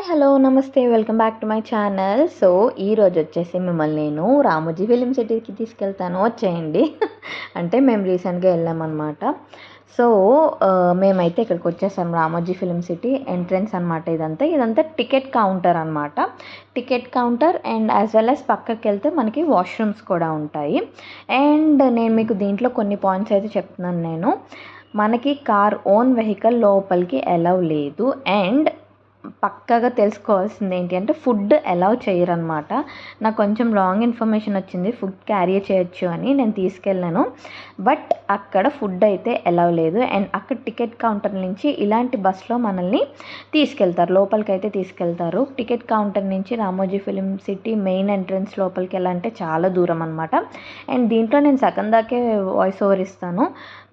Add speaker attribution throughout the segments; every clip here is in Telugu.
Speaker 1: Hi hello namaste welcome back to my channel so ఈరోజు వచ్చేసి మిమ్మల్ని నేను రామోజీ ఫిలిం సిటీకి తీసుకెళ్తాను. వచ్చేయండి. అంటే మేము రీసెంట్గా వెళ్ళామన్నమాట. సో మేమైతే ఇక్కడికి వచ్చేసాం రామోజీ ఫిలిం సిటీ ఎంట్రన్స్ అనమాట ఇదంతా. ఇదంతా టికెట్ కౌంటర్ అనమాట ticket counter and as well as పక్కకి వెళ్తే మనకి వాష్రూమ్స్ కూడా ఉంటాయి. అండ్ నేను మీకు దీంట్లో కొన్ని పాయింట్స్ అయితే చెప్తున్నాను నేను. మనకి కార్ ఓన్ వెహికల్ లోపలికి అలౌ లేదు. అండ్ పక్కగా తెలుసుకోవాల్సింది ఏంటి అంటే ఫుడ్ అలౌ చేయరనమాట నాకు కొంచెం రాంగ్ ఇన్ఫర్మేషన్ వచ్చింది ఫుడ్ క్యారీ చేయొచ్చు అని నేను తీసుకెళ్ళాను. బట్ అక్కడ ఫుడ్ అయితే అలౌ లేదు. అండ్ అక్కడ టికెట్ కౌంటర్ నుంచి ఇలాంటి బస్లో మనల్ని తీసుకెళ్తారు లోపలికి అయితే తీసుకెళ్తారు. టికెట్ కౌంటర్ నుంచి Ramoji film city main entrance లోపలికి వెళ్ళాలంటే చాలా దూరం అనమాట అండ్ దీంట్లో నేను సగం దాకే వాయిస్ ఓవర్ ఇస్తాను.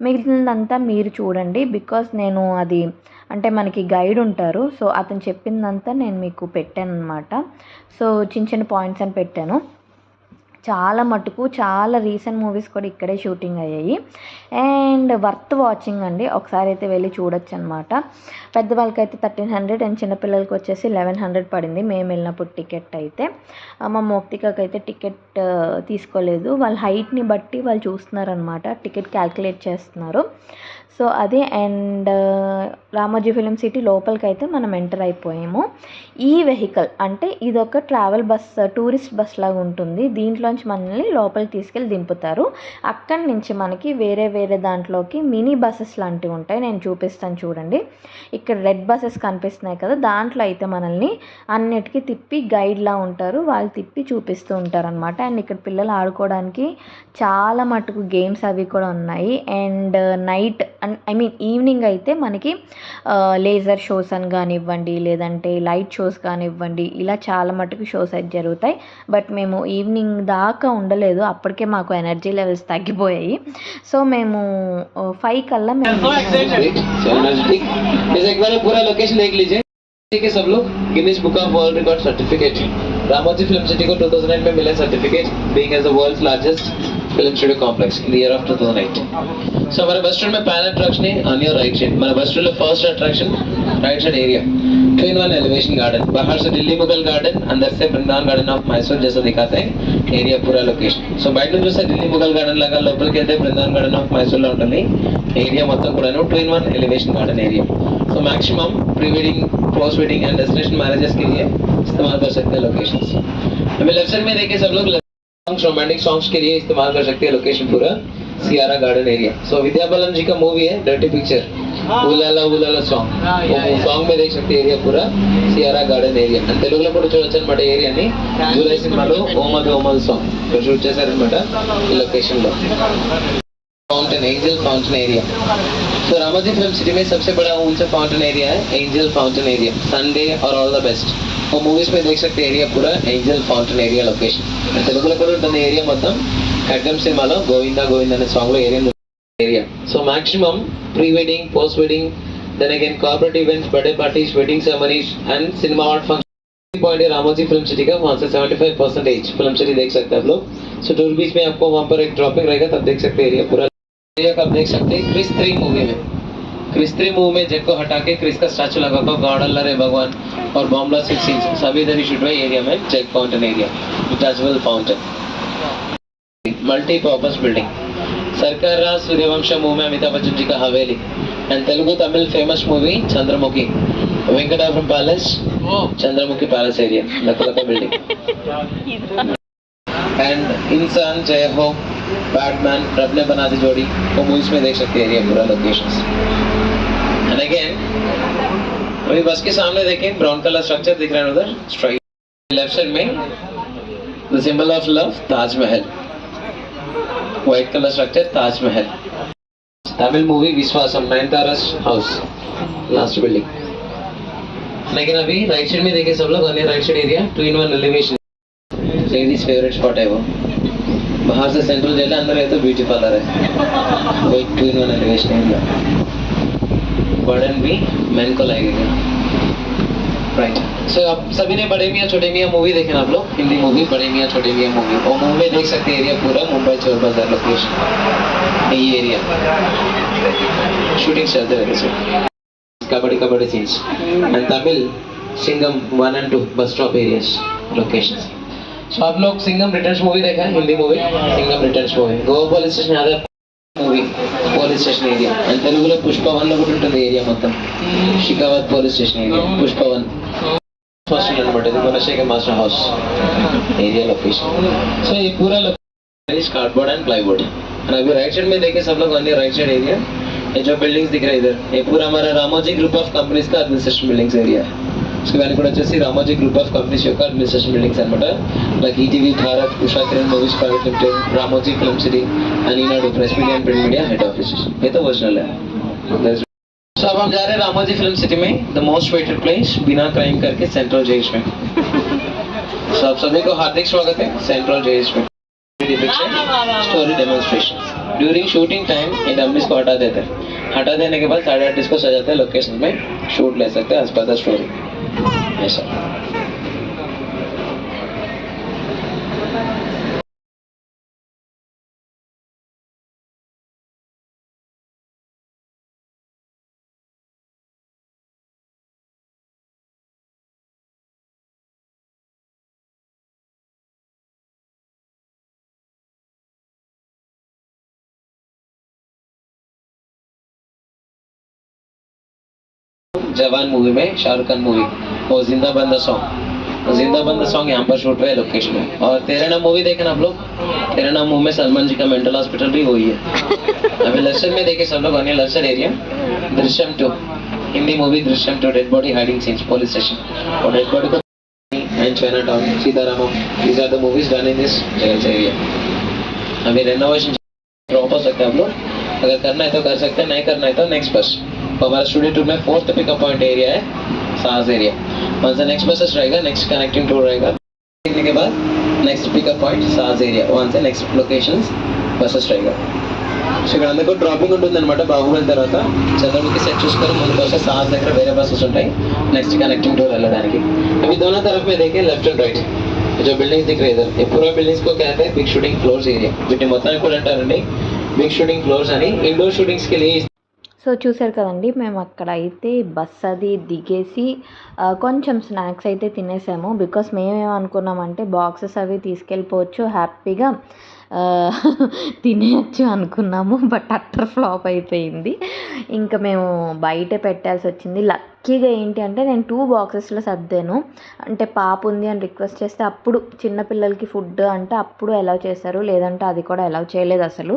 Speaker 1: మిగిలినదంతా మీరు చూడండి బికాస్ నేను అది అంటే మనకి గైడ్ ఉంటారు. సో అతను చెప్పిందంతా నేను మీకు పెట్టాను అనమాట సో చిన్న చిన్న పాయింట్స్ అని పెట్టాను. చాలా మటుకు చాలా రీసెంట్ మూవీస్ కూడా ఇక్కడే షూటింగ్ అయ్యాయి. అండ్ వర్త్ వాచింగ్ అండి. ఒకసారి అయితే వెళ్ళి చూడొచ్చు అనమాట పెద్దవాళ్ళకి అయితే థర్టీన్ హండ్రెడ్ అండ్ చిన్నపిల్లలకి వచ్చేసి లెవెన్ హండ్రెడ్ పడింది. మేము వెళ్ళినప్పుడు టికెట్ అయితే. మా మోక్తికకి అయితే టికెట్ తీసుకోలేదు. వాళ్ళ హైట్ని బట్టి వాళ్ళు చూస్తున్నారనమాట. టికెట్ క్యాల్కులేట్ చేస్తున్నారు. సో అది అండ్ రామోజీ ఫిలిం సిటీ లోపలికి అయితే మనం ఎంటర్ అయిపోయాము. ఈ వెహికల్ అంటే ఇదొక ట్రావెల్ బస్ టూరిస్ట్ బస్ లాగా ఉంటుంది. దీంట్లో దీంట్లోంచి మనల్ని లోపలికి తీసుకెళ్ళి దింపుతారు. అక్కడి నుంచి మనకి వేరే వేరే దాంట్లోకి మినీ బస్సెస్ లాంటివి ఉంటాయి. నేను చూపిస్తాను చూడండి. ఇక్కడ రెడ్ బస్సెస్ కనిపిస్తున్నాయి కదా. దాంట్లో అయితే మనల్ని అన్నిటికీ తిప్పి గైడ్లా ఉంటారు. వాళ్ళు తిప్పి చూపిస్తూ ఉంటారు అనమాట అండ్ ఇక్కడ పిల్లలు ఆడుకోవడానికి చాలా మటుకు గేమ్స్ అవి కూడా ఉన్నాయి. And night I mean evening అయితే మనకి లేజర్ షోస్ అని కానివ్వండి లేదంటే లైట్ షోస్ కానివ్వండి ఇలా చాలా మటుకు షోస్ అయితే జరుగుతాయి బట్ మేము ఈవినింగ్ దాకా ఉండలేదు అప్పటికే మాకు ఎనర్జీ లెవెల్స్ తగ్గిపోయాయి సో మేము ఫైవ్ కల్లా మేము
Speaker 2: So energetic. इस एक बार पूरा लोकेशन देख लीजिए ठीक है सब लोग Guinness book of world record certificate Ramoji film city को 2008 में मिला certificate being as the world's largest film studio complex in the year of 2008 so हमारे बस स्टैंड में पैन अट्रैक्शन है ऑन योर राइट साइड हमारा bus stand first attraction right side area twin one elevation garden बाहर से दिल्ली मुगल गार्डन अंदर से वृंदावन गार्डन ऑफ मैसूर जैसा दिखाते हैं ఏరియా పూరా లొకేషన్ సో బయట నుంచి చూస్తే ఢిల్లీ ముగల్ గార్డెన్ లాగా లోపలికి వెళ్తే బృందావన్ గార్డెన్ ఆఫ్ మైసూర్లో ఉంటుంది ఏరియా మొత్తం కూడాను two in one elevation garden area तो maximum pre wedding post wedding and destination marriages के लिए इस्तेमाल कर सकते हैं लोकेशंस हमें लेफ्ट साइड में देखिए सब लोग सॉन्ग्स रोमांटिक सॉन्ग्स के लिए इस्तेमाल कर सकते हैं लोकेशन पूरा Siyara garden area so Vidya Balan ji का मूवी है dirty picture ooh la la ooh la la song song మీద देख सकते एरिया पूरा సియారా గార్డెన్ ఏరియా అండ్ తెలుగులో కూడా చూడొచ్చు అనమాట ఏరియాని జూలై సినిమాలో ఓమది ఓమది సాంగ్ ఇక్కడ షూట్ చేశారనమాట ఈ లొకేషన్ లో फाउंटेन एंजल फाउंटेन एरिया तो रामोजी फिल्म सिटी में सबसे बड़ा ऊंचा फाउंटेन एरिया है एंजल फाउंटेन एरिया संडे और ऑल द बेस्ट ఆ మూవీస్ మీద ఎక్స్పెక్ట్ ఏరియా కూడా ఏంజల్ ఫౌంటైన్ ఏరియా లొకేషన్ తెలుగులో కూడా ఉంటుంది ఏరియా మొత్తం. ఖడ్గం సినిమాలో గోవిందా గోవింద అనే సాంగ్లో area area. So maximum pre wedding post wedding then again corporate events birthday parties wedding ceremonies and cinema art function point है Ramoji film once seventy five percentage film city percentage film లో సో టూర్ బీచ్ మే लोग। వంపర్ टूर बीच में आपको वहाँ पर ఏరియా ड्रॉपिंग रहेगा तब देख सकते हैं एरिया पूरा। एरिया क्रिस थ्री मूवी में जेक को हटा के क्रिस का स्टैचू लगा हुआ गॉड अल्लाह रे भगवान। और बॉम्बला सिक्स सीन्स सभी इधर ही शूट हुआ एरिया में। जेक fountain area detachable fountain multi purpose building Sarkar Raj Suryavansh movie में अमिताभ बच्चन जी का हवेली। And Telugu Tamil famous movie Chandramukhi. Venkatapuram palace Chandramukhi palace area लकलका building and इंसान जय हो। बैटमैन रब ने बना दी जोड़ी, वो मूवीज़ में देख सकते हैं एरिया पूरा लोकेशंस एंड अगेन अभी बस के सामने देखें ब्राउन कलर स्ट्रक्चर दिख रहा है उधर स्ट्राइक लेफ़्ट साइड में the symbol of love Taj Mahal. White colour structure Taj Mahal. Tamil movie Viswasam नयनतारा's house last building लेकिन अभी राइट साइड में देखिए सब लोग अन्य right side area two in one elevation ladies favourite spot है वो। बाहर से सेंट्रल जेल है, अंदर है तो ब्यूटी पार्लर है। वो two in one elevation area burden भी मैन को लगेगा राइट सो आप सभी ने बड़े मियाँ, छोटे मियाँ मूवी देखे ना आप लोग। हिंदी मूवी बड़े मियाँ, छोटे मियाँ मूवी वो मूवी में देख सकते हैं एरिया पूरा, मुंबई चोर बाज़ार लोकेशन ये एरिया शूटिंग चलते रहते kabaddi kabaddi scenes and Tamil Singam one and two bus stop areas location सो आप लोग सिंगम रिटर्न्स मूवी देखा है Hindi movie Singham returns movie Goa police station అదే movie police station area and తెలుగులో పుష్పవన్ లో కూడా ఉంటుంది ఏరియా మొత్తం Shekhawat police station area Pushpa one first number है Gunasekhar master house area location so ये पूरा लोकेशन कार्डबोर्ड एंड प्लाईवुड और अभी राइट साइड में देखे सब लोग अन्य राइट साइड एरिया ये जो बिल्डिंग्स दिख रहा है इधर ये पूरा हमारा रामोजी ग्रुप ऑफ कंपनीज का एडमिनिस्ट्रेशन बिल्डिंग्स एरिया है उसके बाद కూడా వచ్చేసి రామోజీ గ్రూప్ ఆఫ్ కంపెనీస్ యొక్క అడ్మినిస్ట్రేషన్ బిల్డింగ్స్ అనమాట like ETV Bharat Usha Kiran movies private limited Ramoji film city and Eenadu press media and print media head office ये तो ओरिजिनल है सो अब हम जा रहे हैं रामोजी फिल्म सिटी में द मोस्ट वेटेड प्लेस बिना क्राइम करके सेंट्रल जेल में सो आप सभी को हार्दिक स्वागत है सेंट्रल जेल में story demonstration during shooting time ये डम्बीज को हटा देते हैं हटा देने के बाद साढ़े आठ इसको सजाते हैं लोकेशन में शूट ले सकते हैं एज पर द स्टोरी जवान मूवी में शाहरुख खान मूवी। वो ज़िंदा बंदा सॉन्ग। ज़िंदा बंदा सॉन्ग यहाँ पर शूट हुआ है लोकेशन में। और तेरे नाम मूवी देखे ना आप लोग। तेरे नाम मूवी में सलमान जी का मेंटल हॉस्पिटल भी वही है। अभी लक्षर में देखे सब लोग, अन्य लक्षर area Drishyam two. Hindi movie Drishyam two dead body hiding scenes police station और डेड बॉडी को and China town Sitaramam these are the movies done in this जगह एरिया अभी रेनोवेशन ड्रॉप हो सकते हैं आप लोग। अगर करना है तो कर सकते हैं, नहीं करना है तो नेक्स्ट बस हमारा स्टूडियो टूर में फोर्थ पिकअप पॉइंट एरिया है। सास एरिया वहाँ से नेक्स्ट बसेस रहेगा नेक्स्ट कनेक्टिंग टूर रहेगा देखने के बाद नेक्स्ट पिकअप पॉइंट सास एरिया वहाँ से నెక్స్ట్ లొకేషన్స్ బస్సెస్ रहेगा సో ఇక్కడ అందరికీ డ్రాపింగ్ ఉంటుంది అనమాట బాహుబలి తర్వాత చంద్రముఖి సెట్ చూసుకొని ముందుకు వస్తే సాస్ దగ్గర వేరే బస్సెస్ ఉంటాయి నెక్స్ట్ కనెక్టింగ్ టూర్ వెళ్ళడానికి अभी दोनों तरफ में देखें लेफ्ट एंड राइट जो बिल्डिंग्स दिख रहे हैं इधर ये पूरा बिल्डिंग्स को कहते हैं बिग शूटिंग फ्लोर्स एरिया వీటిని మొత్తానికి కూడా అంటారండి బిగ్ షూటింగ్ ఫ్లోర్స్ అని ఇండోర్ షూటింగ్స్ కి लिए
Speaker 1: సో చూసారు కదండి మేము అక్కడ అయితే బస్ అది దిగేసి కొంచెం స్నాక్స్ అయితే తినేసాము. బికాస్ మేమేమనుకున్నామంటే బాక్సెస్ అవి తీసుకెళ్ళిపోవచ్చు హ్యాపీగా తినేయచ్చు అనుకున్నాము. బట్ అట్టర్ ఫ్లాప్ అయిపోయింది. ఇంకా మేము బయట పెట్టాల్సి వచ్చింది లక్ లక్కీగా ఏంటి అంటే నేను టూ బాక్సెస్లో సర్దాను. అంటే పాప ఉంది అని రిక్వెస్ట్ చేస్తే అప్పుడు చిన్నపిల్లలకి ఫుడ్ అంటే అప్పుడు అలౌ చేశారు. లేదంటే అది కూడా అలౌ చేయలేదు అసలు.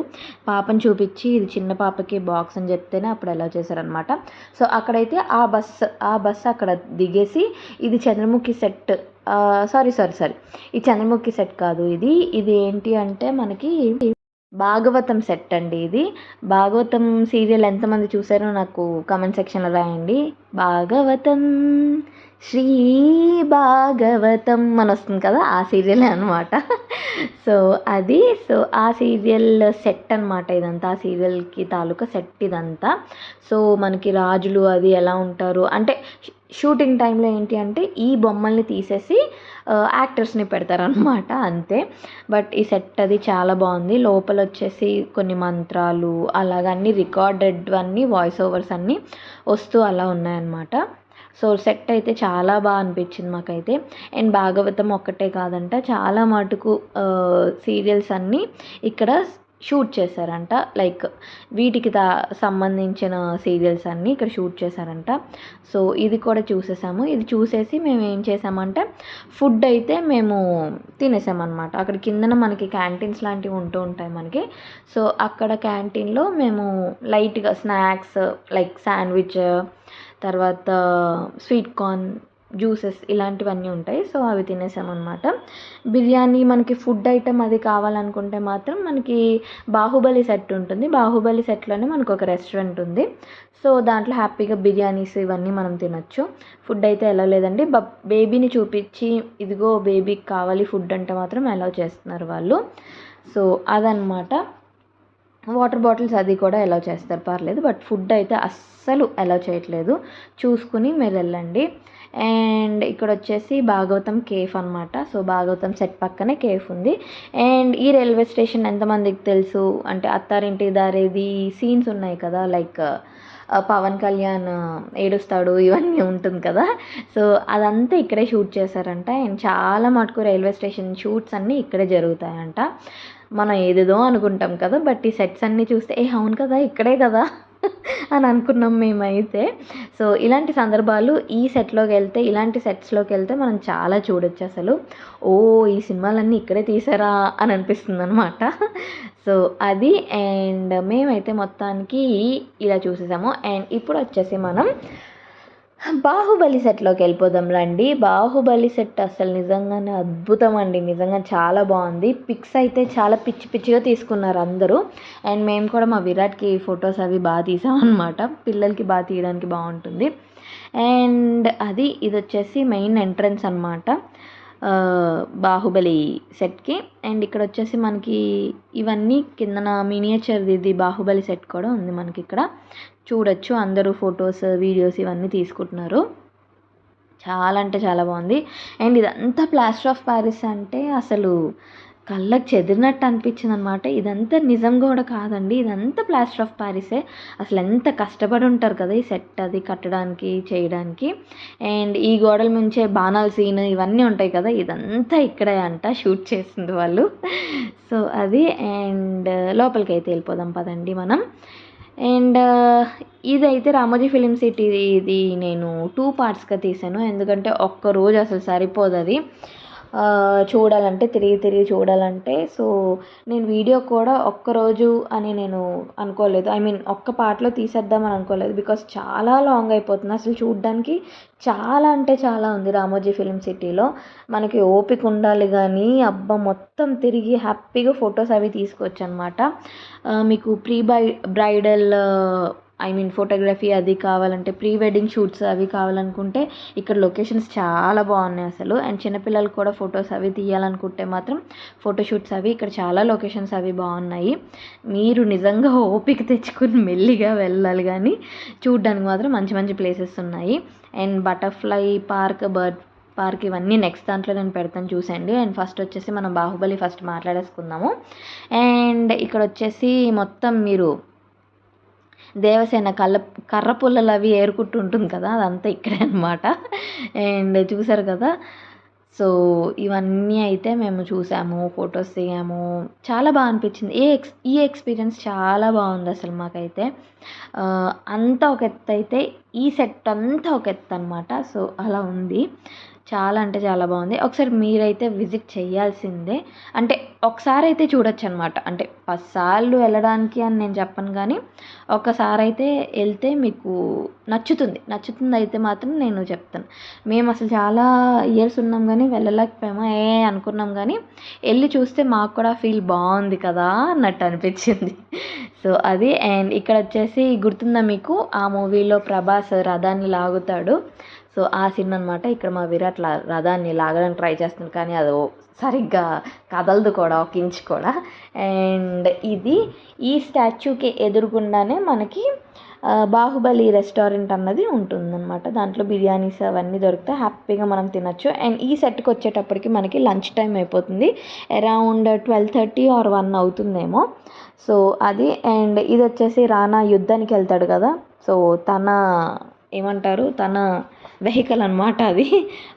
Speaker 1: పాపని చూపించి ఇది చిన్న పాపకి బాక్స్ అని చెప్తేనే అప్పుడు అలౌ చేశారనమాట సో అక్కడైతే ఆ బస్ ఆ బస్ అక్కడ దిగేసి ఇది Chandramukhi set sorry sorry sorry ఈ చంద్రముఖి సెట్ కాదు ఇది. ఇది ఏంటి అంటే మనకి భాగవతం సెట్ అండి ఇది. భాగవతం సీరియల్ ఎంతమంది చూసారో నాకు కామెంట్ సెక్షన్లో రాయండి. భాగవతం శ్రీ భాగవతం అని వస్తుంది కదా ఆ సీరియలే అనమాట సో అది సో ఆ సీరియల్ సెట్ అనమాట ఇదంతా. ఆ సీరియల్కి తాలూకా సెట్ ఇదంతా. సో మనకి రాజులు అది ఎలా ఉంటారు అంటే షూటింగ్ టైంలో ఏంటి అంటే ఈ బొమ్మల్ని తీసేసి యాక్టర్స్ని పెడతారనమాట అంతే. బట్ ఈ సెట్ అది చాలా బాగుంది. లోపల వచ్చేసి కొన్ని మంత్రాలు అలాగన్నీ రికార్డెడ్ అన్నీ వాయిస్ ఓవర్స్ అన్నీ వస్తూ అలా ఉన్నాయన్నమాట. సో సెట్ అయితే చాలా బాగా అనిపించింది మాకైతే. అండ్ భాగవతం ఒక్కటే కాదంట చాలా మటుకు సీరియల్స్ అన్నీ ఇక్కడ షూట్ చేశారంట. లైక్ వీటికి దా సంబంధించిన సీరియల్స్ అన్నీ ఇక్కడ షూట్ చేశారంట. సో ఇది కూడా చూసేసాము. ఇది చూసేసి మేము ఏం చేసామంటే ఫుడ్ అయితే మేము తినేసామన్నమాట. అక్కడ కిందన మనకి క్యాంటీన్స్ లాంటివి ఉంటూ ఉంటాయి మనకి. సో అక్కడ క్యాంటీన్లో మేము లైట్గా స్నాక్స్ లైక్ శాండ్విచ్ తర్వాత స్వీట్ కార్న్ జ్యూసెస్ ఇలాంటివన్నీ ఉంటాయి. సో అవి తినేసామన్నమాట. బిర్యానీ మనకి ఫుడ్ ఐటెం అది కావాలనుకుంటే మాత్రం మనకి బాహుబలి సెట్ ఉంటుంది. బాహుబలి సెట్లోనే మనకు ఒక రెస్టారెంట్ ఉంది. సో దాంట్లో హ్యాపీగా బిర్యానీస్ ఇవన్నీ మనం తినొచ్చు. ఫుడ్ అయితే ఎలా లేదండి. బ బేబీని చూపించి ఇదిగో బేబీకి కావాలి ఫుడ్ అంటే మాత్రం అలౌ చేస్తున్నారు వాళ్ళు. సో అదనమాట వాటర్ బాటిల్స్ అది కూడా అలౌ చేస్తారు. పర్లేదు. బట్ ఫుడ్ అయితే అస్సలు అలౌ చేయట్లేదు. చూసుకుని మీరు వెళ్ళండి. అండ్ ఇక్కడ వచ్చేసి భాగవతం కేఫ్ అనమాట సో భాగవతం సెట్ పక్కనే కేఫ్ ఉంది. అండ్ ఈ రైల్వే స్టేషన్ ఎంతమందికి తెలుసు? అంటే అత్తారింటి దారేది సీన్స్ ఉన్నాయి కదా లైక్ పవన్ కళ్యాణ్ ఏడుస్తాడు ఇవన్నీ ఉంటుంది కదా. సో అదంతా ఇక్కడే షూట్ చేశారంట. అండ్ చాలా మటుకు రైల్వే స్టేషన్ షూట్స్ అన్నీ ఇక్కడే జరుగుతాయంట. మనం ఏదేదో అనుకుంటాం కదా బట్ ఈ సెట్స్ అన్నీ చూస్తే ఏ అవును కదా ఇక్కడే కదా అని అనుకున్నాం మేమైతే. సో ఇలాంటి సందర్భాలు ఈ సెట్లోకి వెళ్తే ఇలాంటి సెట్స్లోకి వెళ్తే మనం చాలా చూడొచ్చు అసలు. ఓ ఈ సినిమాలన్నీ ఇక్కడే తీసారా అని అనిపిస్తుంది అనమాట సో అది అండ్ మేమైతే మొత్తానికి ఇలా చూసేసాము. అండ్ ఇప్పుడు వచ్చేసి మనం బాహుబలి సెట్లోకి వెళ్ళిపోదాం రండి. బాహుబలి సెట్ అసలు నిజంగానే అద్భుతం అండి. నిజంగా చాలా బాగుంది. పిక్స్ అయితే చాలా పిచ్చి పిచ్చిగా తీసుకున్నారు అందరూ. అండ్ మేము కూడా మా విరాట్కి ఫొటోస్ అవి బాగా తీసామన్నమాట పిల్లలకి బాగా తీయడానికి బాగుంటుంది. అండ్ అది ఇది వచ్చేసి మెయిన్ ఎంట్రన్స్ అనమాట బాహుబలి సెట్కి. అండ్ ఇక్కడ వచ్చేసి మనకి ఇవన్నీ కిందన మినియేచర్ది ఇది బాహుబలి సెట్ కూడా ఉంది మనకి ఇక్కడ. చూడొచ్చు. అందరూ ఫొటోస్ వీడియోస్ ఇవన్నీ తీసుకుంటున్నారు. చాలా అంటే చాలా బాగుంది. అండ్ ఇదంతా ప్లాస్టర్ ఆఫ్ ప్యారిస్ అంటే అసలు కళ్ళకు చెదిరినట్టు అనిపించింది అనమాట ఇదంతా నిజం కూడా కాదండి. ఇదంతా ప్లాస్టర్ ఆఫ్ ప్యారిసే. అసలు ఎంత కష్టపడి ఉంటారు కదా ఈ సెట్ అది కట్టడానికి చేయడానికి. అండ్ ఈ గోడల నుంచే బాణాల సీన్ ఇవన్నీ ఉంటాయి కదా ఇదంతా ఇక్కడే అంట షూట్ చేసింది వాళ్ళు. సో అది అండ్ లోపలికి అయితే వెళ్ళిపోదాం పదండి మనం. అండ్ ఇదైతే రామోజీ ఫిలిం సిటీ ఇది నేను టూ పార్ట్స్గా తీసాను. ఎందుకంటే ఒక్క రోజు అసలు సరిపోదు అది చూడాలంటే తిరిగి తిరిగి చూడాలంటే. సో నేను వీడియో కూడా ఒక్కరోజు అని నేను అనుకోలేదు. ఐ మీన్ ఒక్క పార్ట్లో తీసేద్దామని అనుకోలేదు. బికాస్ చాలా లాంగ్ అయిపోతుంది. అసలు చూడడానికి చాలా అంటే చాలా ఉంది రామోజీ ఫిలిం సిటీలో. మనకి ఓపిక ఉండాలి కానీ అబ్బా మొత్తం తిరిగి హ్యాపీగా ఫొటోస్ అవి తీసుకోవచ్చు అనమాట మీకు pre by bridal I mean photography అది కావాలంటే ప్రీ వెడ్డింగ్ షూట్స్ అవి కావాలనుకుంటే ఇక్కడ లొకేషన్స్ చాలా బాగున్నాయి అసలు. అండ్ చిన్నపిల్లలు కూడా ఫొటోస్ అవి తీయాలనుకుంటే మాత్రం ఫోటోషూట్స్ అవి ఇక్కడ చాలా లొకేషన్స్ అవి బాగున్నాయి. మీరు నిజంగా ఓపిక తెచ్చుకుని మెల్లిగా వెళ్ళాలి కానీ చూడడానికి మాత్రం మంచి మంచి ప్లేసెస్ ఉన్నాయి. And butterfly park bird park ఇవన్నీ నెక్స్ట్ దాంట్లో నేను పెడతాను చూసండి అండ్ ఫస్ట్ వచ్చేసి మనం బాహుబలి ఫస్ట్ మాట్లాడేసుకుందాము. అండ్ ఇక్కడ వచ్చేసి మొత్తం మీరు దేవసేన కళ్ళ కర్ర పుల్లలు అవి ఏరుకుంటూ ఉంటుంది కదా అదంతా ఇక్కడే అనమాట అండ్ చూసారు కదా సో ఇవన్నీ అయితే మేము చూసాము ఫొటోస్ దిగాము. చాలా బాగా అనిపించింది. ఏ ఎక్స్ ఈ ఎక్స్పీరియన్స్ చాలా బాగుంది అసలు మాకైతే. అంతా ఒక ఎత్తు అయితే ఈ సెట్ అంతా ఒక ఎత్తు అనమాట సో అలా ఉంది. చాలా అంటే చాలా బాగుంది. ఒకసారి మీరైతే విజిట్ చేయాల్సిందే. అంటే ఒకసారి అయితే చూడొచ్చు అనమాట అంటే పదిసార్లు వెళ్ళడానికి అని నేను చెప్పను కానీ ఒకసారి అయితే వెళ్తే మీకు నచ్చుతుంది. నచ్చుతుంది అయితే మాత్రం నేను చెప్తాను. మేము అసలు చాలా ఇయర్స్ ఉన్నాం కానీ వెళ్ళలేకపోయామా? ఏ అనుకున్నాం కానీ వెళ్ళి చూస్తే మాకు కూడా ఫీల్ బాగుంది కదా అన్నట్టు అనిపించింది. సో అది అండ్ ఇక్కడ వచ్చేసి గుర్తుందా మీకు? ఆ మూవీలో ప్రభాస్ రథాన్ని లాగుతాడు. సో ఆ సీన్ అనమాట ఇక్కడ మా విరాట్ రథాన్ని లాగడానికి ట్రై చేస్తుంది. కానీ అది సరిగ్గా కదలదు కూడా ఒక ఇంచ్ కూడా. అండ్ ఇది ఈ స్టాచ్యూకి ఎదురుగుండానే మనకి బాహుబలి రెస్టారెంట్ అన్నది ఉంటుందన్నమాట. దాంట్లో బిర్యానీస్ అవన్నీ దొరికితే హ్యాపీగా మనం తినచ్చు. అండ్ ఈ సెట్కి వచ్చేటప్పటికి మనకి లంచ్ టైం అయిపోతుంది. Around twelve thirty or one అవుతుందేమో. సో అది అండ్ ఇది వచ్చేసి రానా యుద్ధానికి వెళ్తాడు కదా. సో తన ఏమంటారు? తన వెహికల్ అనమాట అది.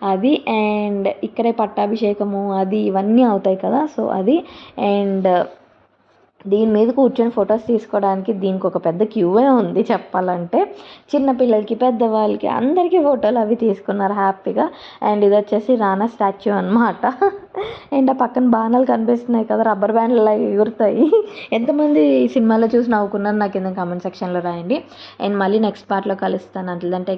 Speaker 1: అది అండ్ ఇక్కడే పట్టాభిషేకము అది ఇవన్నీ అవుతాయి కదా. సో అది అండ్ దీని మీద కూర్చొని ఫొటోస్ తీసుకోవడానికి దీనికి ఒక పెద్ద క్యూవే ఉంది చెప్పాలంటే. చిన్నపిల్లలకి పెద్దవాళ్ళకి అందరికీ ఫోటోలు అవి తీసుకున్నారు హ్యాపీగా. అండ్ ఇది వచ్చేసి రానా స్టాచ్యూ అనమాట అండ్ ఆ పక్కన బాణాలు కనిపిస్తున్నాయి కదా రబ్బర్ బ్యాండ్లు ఎగురుతాయి. ఎంతమంది ఈ సినిమాలో చూసి నవ్వుకున్నారు నాకు కింద కామెంట్ సెక్షన్లో రాయండి. అండ్ మళ్ళీ నెక్స్ట్ పార్ట్లో కలుస్తాను. అట్లంటే